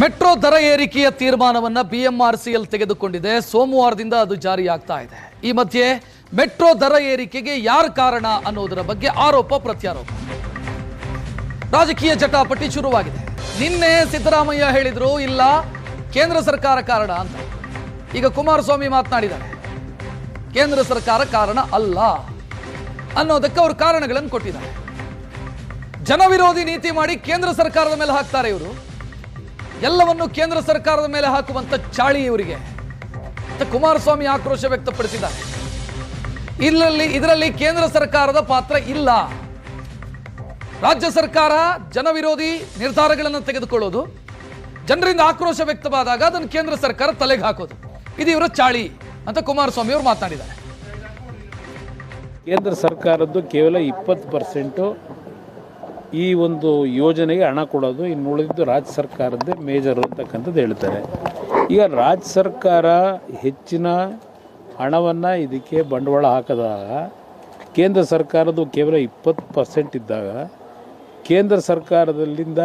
Metro ದರ ಏರಿಕೆಯ ತೀರ್ಮಾನವನ್ನು ಬಿಎಂಆರ್ಸಿಎಲ್ ತೆಗೆದುಕೊಂಡಿದೆ. ಸೋಮವಾರದಿಂದ ಅದು ಜಾರಿಯಾಗ್ತಾ ಇದೆ. ಈ ಮಧ್ಯೆ ಮೆಟ್ರೋ ದರ ಏರಿಕೆಗೆ ಯಾರು ಕಾರಣ ಅನ್ನೋದರ ಬಗ್ಗೆ ಆರೋಪ ಪ್ರತ್ಯಾರೋಪ. ರಾಜಕೀಯ ಜಟಾಪಟಿ ಶುರುವಾಗಿದೆ. ನಿನ್ನೆ ಸಿದ್ದರಾಮಯ್ಯ ಹೇಳಿದ್ರು, ಇಲ್ಲ, ಕೇಂದ್ರ ಸರ್ಕಾರ ಕಾರಣ ಅಂತ. ಈಗ ಕುಮಾರಸ್ವಾಮಿ ಮಾತನಾಡಿದ್ದಾರೆ. ಕೇಂದ್ರ ಸರ್ಕಾರ ಕಾರಣ ಅಲ್ಲ ಅನ್ನೋದಕ್ಕೆ ಅವರು ಕಾರಣಗಳನ್ನು ಕೊಟ್ಟಿದ್ದಾರೆ. ಜನವಿರೋಧಿ ನೀತಿ ಮಾಡಿ ಕೇಂದ್ರ ಸರ್ಕಾರದ ಮೇಲೆ ಹಾಕ್ತಾರೆ ಇವರು. ಎಲ್ಲವನ್ನು ಕೇಂದ್ರ ಸರ್ಕಾರದ ಮೇಲೆ ಹಾಕುವಂತ ಚಾಳಿ ಇವರಿಗೆ. ಕುಮಾರಸ್ವಾಮಿ ಆಕ್ರೋಶ ವ್ಯಕ್ತಪಡಿಸಿದ್ದಾರೆ. ಇಲ್ಲಲ್ಲಿ ಇದರಲ್ಲಿ ಕೇಂದ್ರ ಸರ್ಕಾರದ ಪಾತ್ರ ಇಲ್ಲ. ರಾಜ್ಯ ಸರ್ಕಾರ ಜನವಿರೋಧಿ ನಿರ್ಧಾರಗಳನ್ನು ತೆಗೆದುಕೊಳ್ಳೋದು. ಜನರಿಂದ ಆಕ್ರೋಶ ವ್ಯಕ್ತವಾದಾಗ ಅದನ್ನು ಕೇಂದ್ರ ಸರ್ಕಾರ ತಲೆಗೆ ಹಾಕೋದು. ಇದು ಇವರ ಚಾಳಿ ಅಂತ ಕುಮಾರಸ್ವಾಮಿ ಅವರು ಮಾತನಾಡಿದ್ದಾರೆ. ಕೇಂದ್ರ ಸರ್ಕಾರದ್ದು ಕೇವಲ ಇಪ್ಪತ್ತು ಪರ್ಸೆಂಟು ಈ ಒಂದು ಯೋಜನೆಗೆ ಹಣ ಕೊಡೋದು ಇನ್ನು ರಾಜ್ಯ ಸರ್ಕಾರದ್ದೇ ಮೇಜರ್ ಅಂತಕ್ಕಂಥದ್ದು ಹೇಳ್ತಾರೆ. ಈಗ ರಾಜ್ಯ ಸರ್ಕಾರ ಹೆಚ್ಚಿನ ಹಣವನ್ನು ಇದಕ್ಕೆ ಬಂಡವಾಳ ಹಾಕಿದಾಗ, ಕೇಂದ್ರ ಸರ್ಕಾರದ್ದು ಕೇವಲ ಇಪ್ಪತ್ತು ಪರ್ಸೆಂಟ್ ಇದ್ದಾಗ, ಕೇಂದ್ರ ಸರ್ಕಾರದಲ್ಲಿಂದ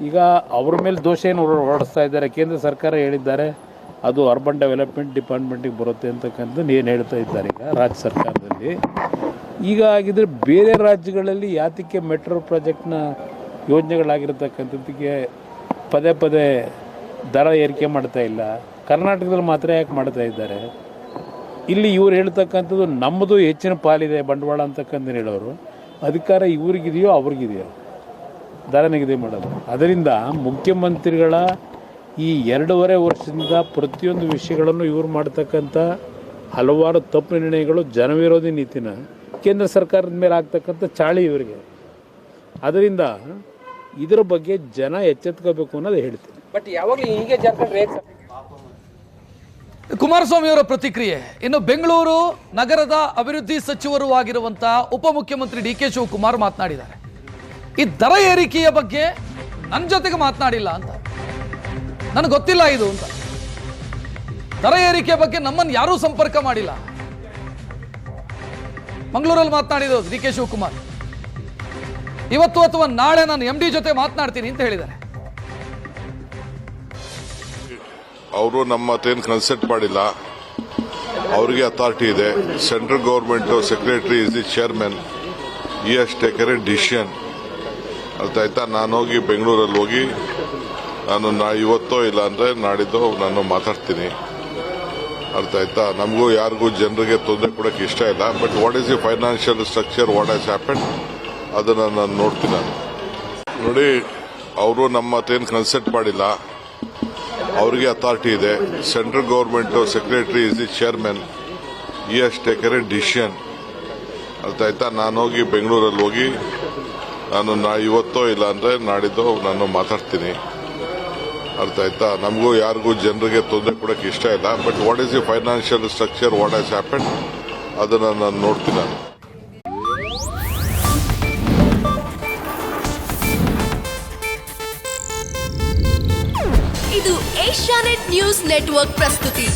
ಈಗ ಅವ್ರ ಮೇಲೆ ದೋಷ ಏನು ಹೊರ- ಹೊರಡಿಸ್ತಾ ಇದ್ದಾರೆ? ಕೇಂದ್ರ ಸರ್ಕಾರ ಹೇಳಿದ್ದಾರೆ, ಅದು ಅರ್ಬನ್ ಡೆವಲಪ್ಮೆಂಟ್ ಡಿಪಾರ್ಟ್ಮೆಂಟಿಗೆ ಬರುತ್ತೆ ಅಂತಕ್ಕಂಥದ್ದು ಏನು ಹೇಳ್ತಾ ಇದ್ದಾರೆ ಈಗ ರಾಜ್ಯ ಸರ್ಕಾರದಲ್ಲಿ. ಈಗ ಆಗಿದ್ರೆ ಬೇರೆ ರಾಜ್ಯಗಳಲ್ಲಿ ಯಾತಕ್ಕೆ ಮೆಟ್ರೋ ಪ್ರಾಜೆಕ್ಟ್ನ ಯೋಜನೆಗಳಾಗಿರ್ತಕ್ಕಂಥದ್ದಕ್ಕೆ ಪದೇ ಪದೇ ದರ ಏರಿಕೆ ಮಾಡ್ತಾ ಇಲ್ಲ. ಕರ್ನಾಟಕದಲ್ಲಿ ಮಾತ್ರ ಯಾಕೆ ಮಾಡ್ತಾ ಇದ್ದಾರೆ? ಇಲ್ಲಿ ಇವ್ರು ಹೇಳ್ತಕ್ಕಂಥದ್ದು ನಮ್ಮದು ಹೆಚ್ಚಿನ ಪಾಲಿದೆ ಬಂಡವಾಳ ಅಂತಕ್ಕಂಥ ಹೇಳೋರು. ಅಧಿಕಾರ ಇವ್ರಿಗಿದೆಯೋ ಅವ್ರಿಗಿದೆಯೋ ದರ ನಿಗದಿ ಮಾಡೋದು. ಅದರಿಂದ ಮುಖ್ಯಮಂತ್ರಿಗಳ ಈ ಎರಡೂವರೆ ವರ್ಷದಿಂದ ಪ್ರತಿಯೊಂದು ವಿಷಯಗಳನ್ನು ಇವ್ರು ಮಾಡ್ತಕ್ಕಂಥ ಹಲವಾರು ತಪ್ಪು ನಿರ್ಣಯಗಳು ಜನವಿರೋಧಿ ನೀತಿನ ಕೇಂದ್ರ ಸರ್ಕಾರದ ಮೇಲೆ ಆಗ್ತಕ್ಕಂಥ ಚಾಳಿ ಇವರಿಗೆ. ಅದರಿಂದ ಇದರ ಬಗ್ಗೆ ಜನ ಎಚ್ಚೆತ್ಕೋಬೇಕು ಅನ್ನೋದು ಹೇಳ್ತೀನಿ. ಬಟ್ ಯಾವಾಗಲೂ ಹೀಗೆ ಕುಮಾರಸ್ವಾಮಿ ಅವರ ಪ್ರತಿಕ್ರಿಯೆ. ಇನ್ನು ಬೆಂಗಳೂರು ನಗರದ ಅಭಿವೃದ್ಧಿ ಸಚಿವರು ಆಗಿರುವಂತಹ ಉಪಮುಖ್ಯಮಂತ್ರಿ ಡಿ ಕೆ ಶಿವಕುಮಾರ್ ಮಾತನಾಡಿದ್ದಾರೆ. ಈ ದರ ಏರಿಕೆಯ ಬಗ್ಗೆ ನನ್ನ ಜೊತೆಗೆ ಮಾತನಾಡಿಲ್ಲ ಅಂತ. ನನಗೆ ಗೊತ್ತಿಲ್ಲ ಇದು ಅಂತ. ದರ ಏರಿಕೆ ಬಗ್ಗೆ ನಮ್ಮನ್ನು ಯಾರೂ ಸಂಪರ್ಕ ಮಾಡಿಲ್ಲ. ಮಂಗಳೂರಲ್ಲಿ ಮಾತನಾಡಿದ್ರು ಡಿ ಕೆ ಶಿವಕುಮಾರ್. ಇವತ್ತು ಅಥವಾ ನಾಳೆ ನಾನು ಎಂ ಡಿ ಜೊತೆ ಮಾತನಾಡ್ತೀನಿ ಅಂತ ಹೇಳಿದ್ದಾರೆ. ಅವರು ನಮ್ಮ ಮತ್ತೇನು ಕನ್ಸಲ್ಟ್ ಮಾಡಿಲ್ಲ. ಅವರಿಗೆ ಅಥಾರಿಟಿ ಇದೆ. Central government secretary is the chairman. He has taken a decision ಅರ್ಥ ಆಯ್ತಾ? ನಾನು ಹೋಗಿ ಬೆಂಗಳೂರಲ್ಲಿ ಹೋಗಿ, ನಾನು ನಾ ಇವತ್ತೋ ಇಲ್ಲ ಅಂದ್ರೆ ನಾಡಿದ್ದು ನಾನು ಮಾತಾಡ್ತೀನಿ. ಅರ್ಥ ಆಯ್ತಾ? ನಮಗೂ ಯಾರಿಗೂ ಜನರಿಗೆ ತೊಂದರೆ ಕೊಡೋಕೆ ಇಷ್ಟ ಇಲ್ಲ. But what is the financial structure what has happen ಅದನ್ನು ನಾನು ನೋಡ್ತೀನಿ ನಾನು. ನೋಡಿ, ಅವರು ನಮ್ಮ ಏನು ಕನ್ಸಲ್ಟ್ ಮಾಡಿಲ್ಲ. ಅವರಿಗೆ ಅಥಾರಿಟಿ ಇದೆ. Central government secretary is the chairman he has taken A decision ಅರ್ಥ ಆಯ್ತಾ? ನಾನು ಹೋಗಿ ಬೆಂಗಳೂರಲ್ಲಿ ಹೋಗಿ, ನಾನು ನಾ ಇವತ್ತೋ ಇಲ್ಲ ಅಂದರೆ ನಾಡಿದ್ದು ನಾನು ಮಾತಾಡ್ತೀನಿ. ಅರ್ಥ ಆಯ್ತಾ? ನಮಗೂ ಯಾರಿಗೂ ಜನರಿಗೆ ತೊಂದರೆ ಕೊಡೋಕೆ ಇಷ್ಟ ಇಲ್ಲ. But what is the financial structure what has happen ಅದನ್ನು ನಾನು ನೋಡ್ತೀನಿ ನಾನು. ಇದು ಏಷ್ಯಾನೆಟ್ ನ್ಯೂಸ್ ನೆಟ್ವರ್ಕ್ ಪ್ರಸ್ತುತಿ.